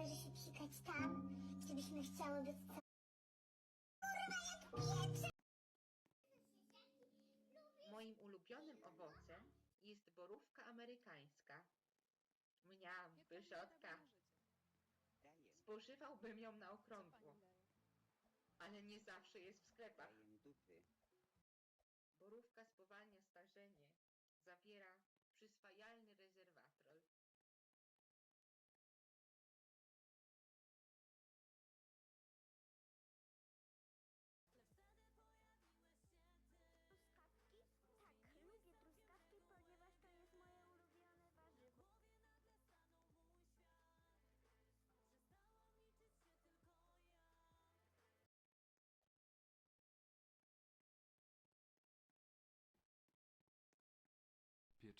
należy się psikać tam, gdzie byśmy chciały być co... Kurwa, jak piecze! Moim ulubionym owocem jest borówka amerykańska. Mniam, pyszotka. Daję, Spożywałbym ją na okrągło, pani daje? ale nie zawsze jest w sklepach. daję dupy. Borówka spowalnia starzenie. Zawiera przyswajalny rezerwatrol.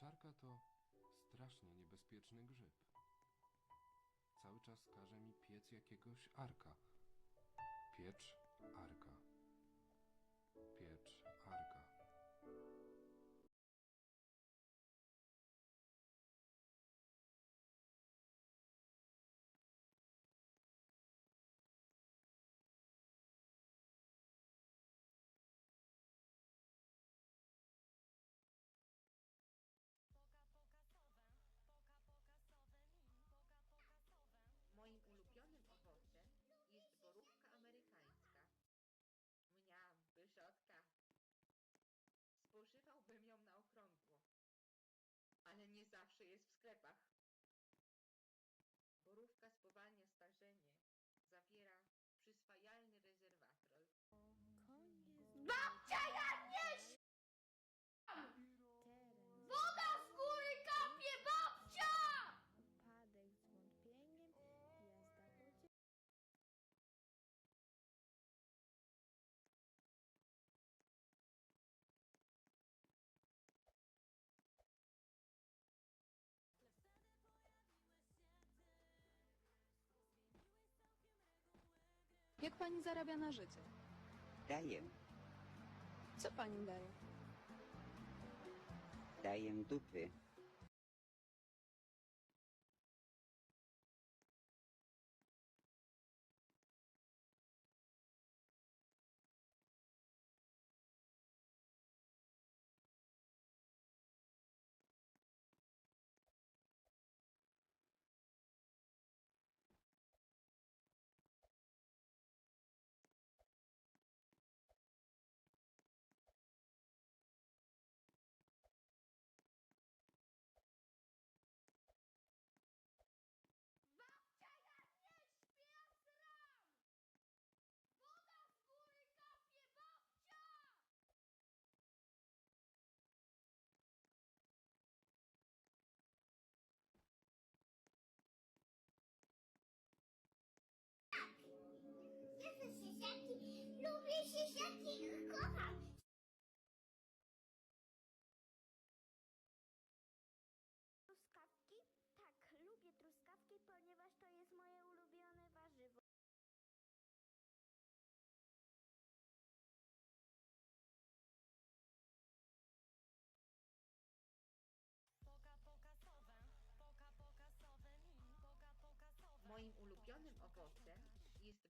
Pieczarka to strasznie niebezpieczny grzyb. Cały czas każe mi piec jakiegoś arka. Piecz arka. Sklepach. Borówka spowalnia starzenie. Zawiera Jak pani zarabia na życie? Daję, Co pani daje? daję dupy.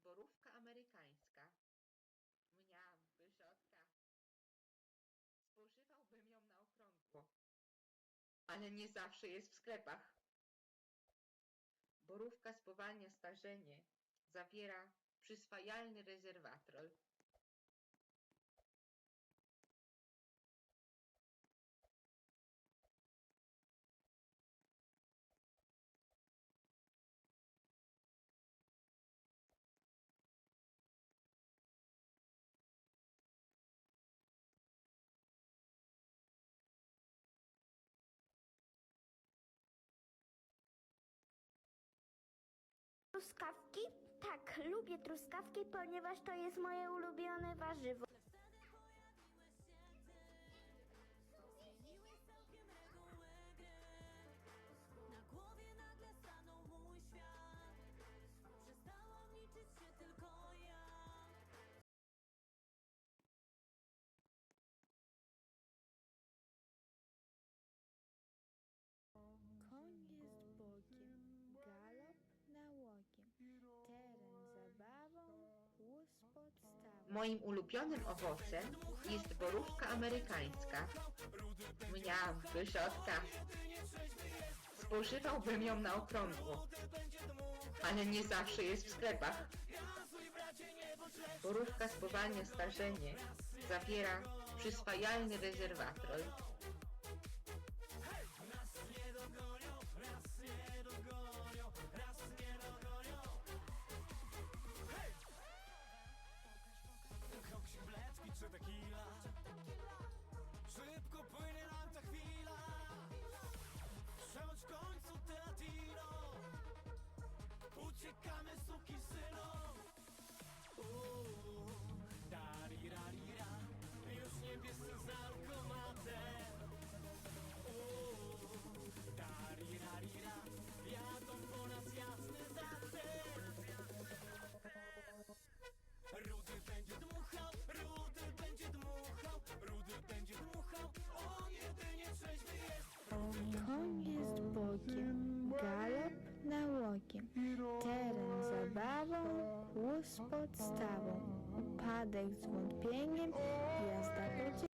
Borówka amerykańska. Mniam, pyszotka. Spożywałbym ją na okrągło, ale nie zawsze jest w sklepach. Borówka spowalnia starzenie. Zawiera przyswajalny rezerwatrol. Truskawki? Tak, lubię truskawki, ponieważ to jest moje ulubione warzywo. Moim ulubionym owocem jest borówka amerykańska. Mniam, pyszotka. Spożywałbym ją na okrągło, ale nie zawsze jest w sklepach. Borówka spowalnia starzenie, zawiera przyswajalny rezerwatrol. Łóz podstawą, upadek zwątpieniem, jazda pociągiem.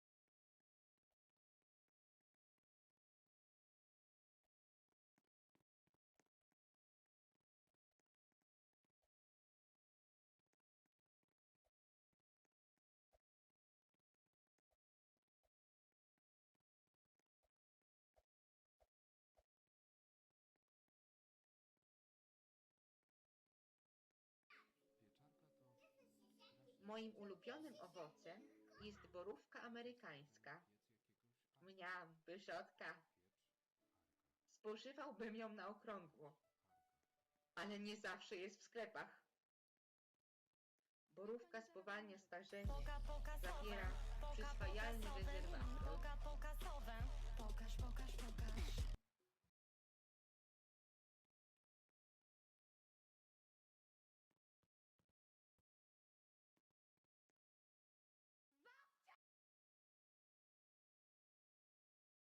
Moim ulubionym owocem jest borówka amerykańska. Mniam, pyszotka. Spożywałbym ją na okrągło, ale nie zawsze jest w sklepach. Borówka spowalnia starzenie, zawiera przyswajalny pokaż, pokaż, pokaż.